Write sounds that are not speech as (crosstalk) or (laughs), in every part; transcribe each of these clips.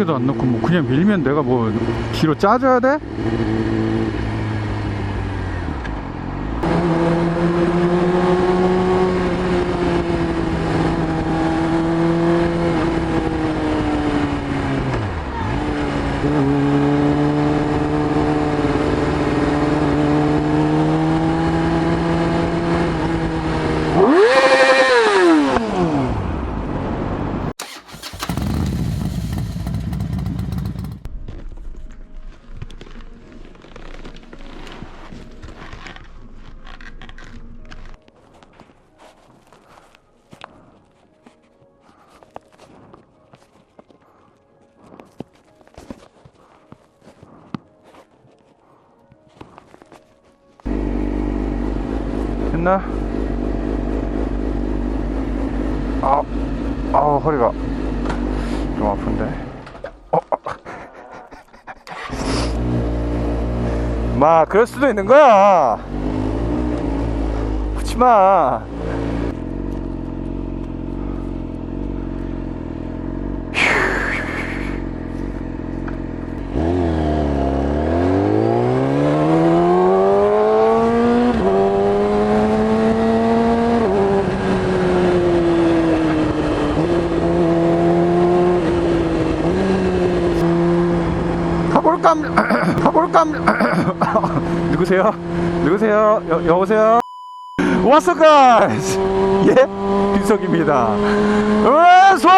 깜빡이도 안 넣고 뭐 그냥 밀면 내가 뭐 뒤로 짜줘야 돼? 됐나? 아, 아 허리가 좀 아픈데. 어, 어. 마, 그럴 수도 있는 거야. 붙지 마. 가볼까? 가볼까? (clears throat) (clears throat) 누구세요? 누구세요? 여, 여보세요? Up, guys? 예? 빈석입니다. 으소!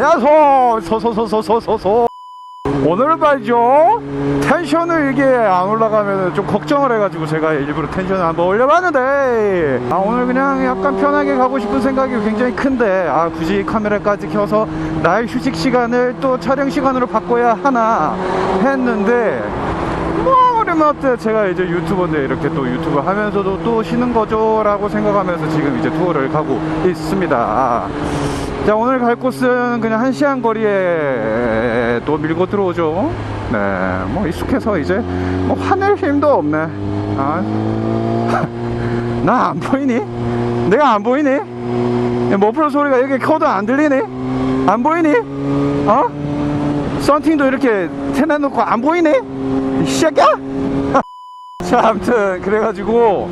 야 소! 소소소소소소소! 오늘 말이죠. 텐션을 이게 안 올라가면 좀 걱정을 해가지고 제가 일부러 텐션을 한번 올려봤는데. 아 오늘 그냥 약간 편하게 가고 싶은 생각이 굉장히 큰데. 아 굳이 카메라까지 켜서 나의 휴식 시간을 또 촬영 시간으로 바꿔야 하나 했는데. 뭐 어림없대. 제가 이제 유튜버인데 이렇게 또 유튜브 하면서도 또 쉬는 거죠. 라고 생각하면서 지금 이제 투어를 가고 있습니다 자 오늘 갈 곳은 그냥 한 시간 거리에 또 밀고 들어오죠 네 뭐 익숙해서 이제 뭐 화낼 힘도 없네 아, (laughs) 나 안 보이니? 내가 안 보이니? 머플러 소리가 여기 커도 안 들리니? 안 보이니? 어? 썬팅도 이렇게 해놔놓고 안 보이니? 이 새끼야? (laughs) 자, 아무튼 그래가지고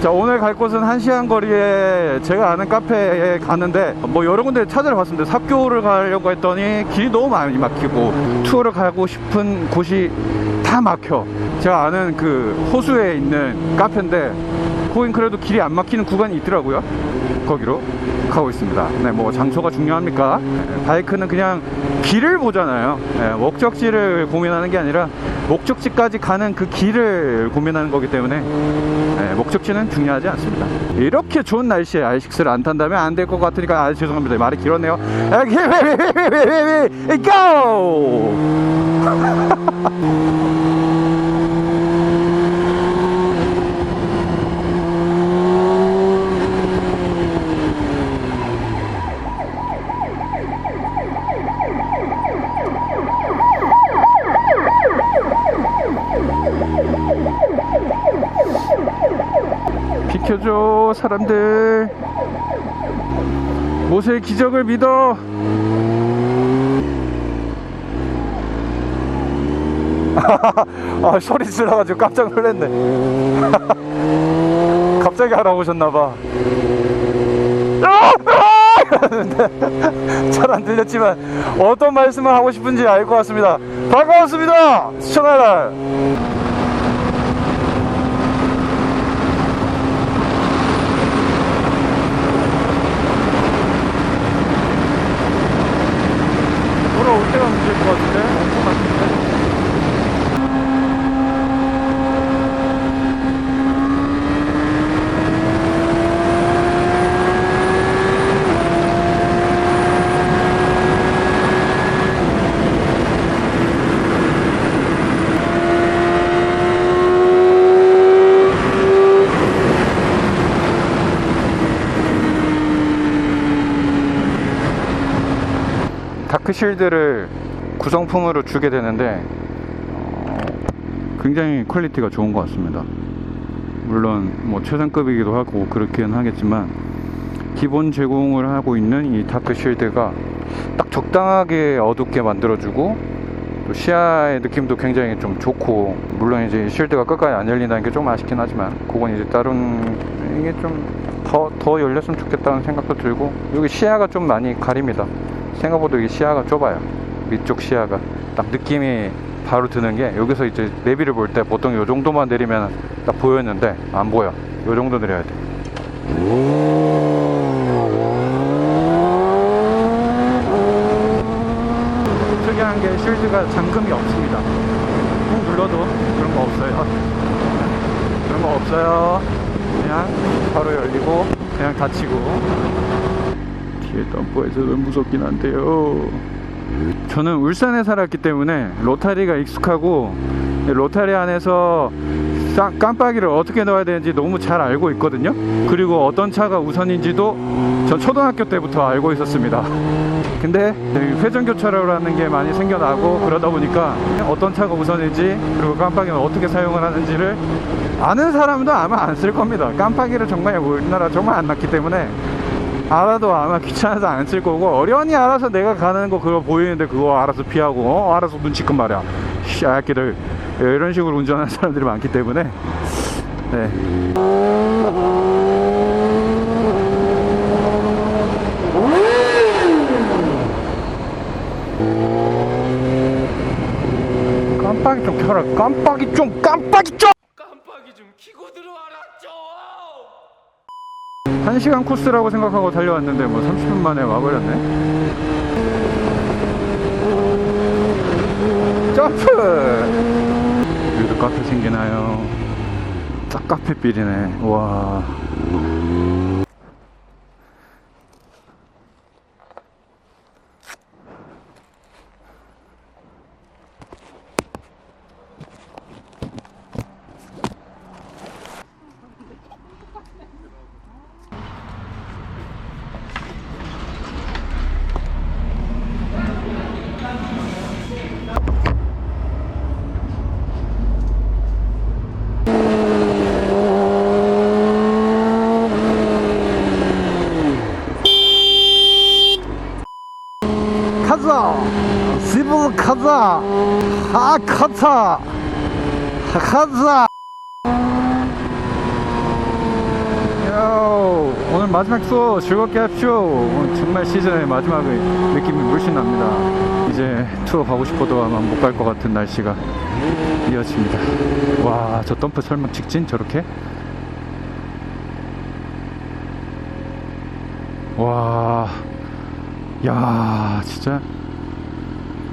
자 오늘 갈 곳은 한 시간 거리에 제가 아는 카페에 갔는데 뭐 여러 군데 찾아봤는데 삽교를 가려고 했더니 길이 너무 많이 막히고 투어를 가고 싶은 곳이 다 막혀. 제가 아는 그 호수에 있는 카페인데 거긴 그래도 길이 안 막히는 구간이 있더라고요. 거기로 가고 있습니다. 네뭐 장소가 중요합니까? 네, 바이크는 그냥 길을 보잖아요. 네, 목적지를 고민하는 게 아니라 목적지까지 가는 그 길을 고민하는 거기 때문에 네, 목적지는 중요하지 않습니다 이렇게 좋은 날씨에 R6를 안 탄다면 안 될 것 같으니까 아 죄송합니다 말이 길었네요 고! 비켜줘 사람들. 모세의 기적을 믿어. (laughs) 아 소리 질러가지고 깜짝 놀랐네. (laughs) 갑자기 알아보셨나봐. (laughs) 잘 안 들렸지만 어떤 말씀을 하고 싶은지 알 것 같습니다. 반가웠습니다. 시청하라 돌아올 때가 문제일 것 같은데 엄청 막힌데 다크실드를 구성품으로 주게 되는데 어, 굉장히 퀄리티가 좋은 것 같습니다. 물론 뭐 최상급이기도 하고 그렇긴 하겠지만 기본 제공을 하고 있는 이 다크 실드가 딱 적당하게 어둡게 만들어주고 또 시야의 느낌도 굉장히 좀 좋고 물론 이제 쉴드가 끝까지 안 열린다는 게 좀 아쉽긴 하지만 그건 이제 다른 이게 좀 더더 열렸으면 좋겠다는 생각도 들고 여기 시야가 좀 많이 가립니다 생각보다 여기 시야가 좁아요 위쪽 시야가 딱 느낌이 바로 드는 게 여기서 이제 내비를 볼 때 보통 요 정도만 내리면 딱 보였는데 안 보여 요 정도 내려야 돼 특이한 게 쉴드가 잠금이 없습니다. 꾹 눌러도 그런 거 없어요. 그런 거 없어요. 그냥 바로 열리고 그냥 닫히고. 뒤에 덤퍼에서는 무섭긴 한데요. 저는 울산에 살았기 때문에 로타리가 익숙하고 로타리 안에서 쌍- 깜빡이를 어떻게 넣어야 되는지 너무 잘 알고 있거든요. 그리고 어떤 차가 우선인지도 전 초등학교 때부터 알고 있었습니다. 근데 회전교차로라는 게 많이 생겨나고 그러다 보니까 어떤 차가 우선인지 그리고 깜빡이는 어떻게 사용을 하는지를 아는 사람도 아마 안 쓸 겁니다. 깜빡이를 정말 우리나라 정말 안 났기 때문에 알아도 아마 귀찮아서 안 쓸 거고 어련히 알아서 내가 가는 거 그거 보이는데 그거 알아서 피하고 어? 알아서 눈치껏 말이야 씨앗기를 이런 식으로 운전하는 사람들이 많기 때문에 네. 깜빡이 좀 켜라 깜빡이 좀 깜빡이 좀 깜빡이 좀 키고 들어와라 좀! 한시간 코스라고 생각하고 달려왔는데 뭐 30분 만에 와버렸네. 점프! 여기도 카페 생기나요? 딱 카페 빌이네. 와 가자 시브 가자 아 가자 가자 요, 오늘 마지막 투어 즐겁게 합시오. 오늘 정말 시즌의 마지막의 느낌이 물씬 납니다. 이제 투어 가고 싶어도 아마 못 갈 것 같은 날씨가 이어집니다. 와, 저 덤프 설마 직진 저렇게? 와, 야, 진짜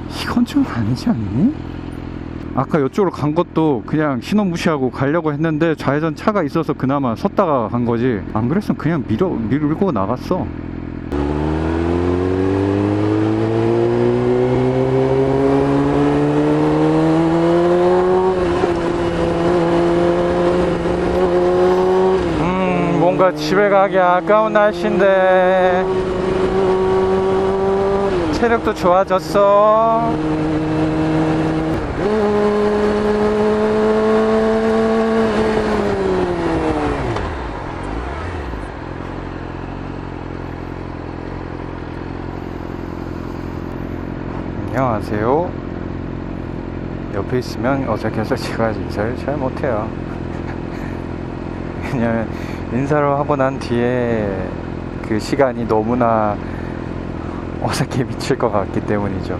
이건 좀 아니지 않니? 아까 이쪽으로 간 것도 그냥 신호 무시하고 가려고 했는데 좌회전 차가 있어서 그나마 섰다가 간 거지. 안 그랬으면 그냥 밀어, 밀고 나갔어. 음 뭔가 집에 가기 아까운 날씨인데 체력도 좋아졌어 안녕하세요. 옆에 있으면 어색해서 제가 인사를 잘 못해요. (laughs) 왜냐면 인사를 하고 난 뒤에 그 시간이 너무나 어색해 미칠 것 같기 때문이죠.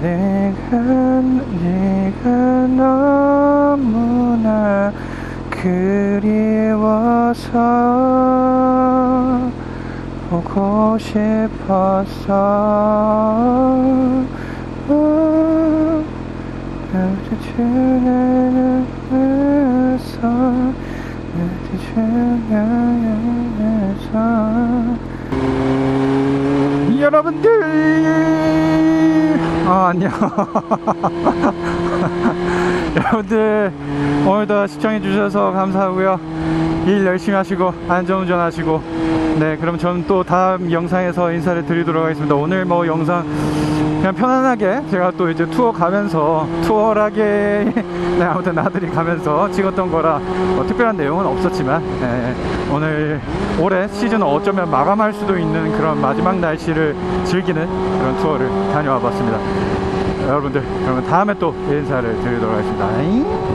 내가 내가 너무나 그리워서 보고 싶었어 어, 여러분들 아 안녕. (laughs) 여러분들 오늘도 시청해 주셔서 감사하고요. 일 열심히 하시고 안전운전 하시고. 네 그럼 저는 또 다음 영상에서 인사를 드리도록 하겠습니다. 오늘 뭐 영상 그냥 편안하게 제가 또 이제 투어 가면서 투어하게 (laughs) 네, 아무튼 나들이 가면서 찍었던 거라 뭐 특별한 내용은 없었지만 예, 오늘 올해 시즌을 어쩌면 마감할 수도 있는 그런 마지막 날씨를 즐기는 그런 투어를 다녀와 봤습니다. 여러분들 그러면 다음에 또 인사를 드리도록 하겠습니다.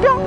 뿅!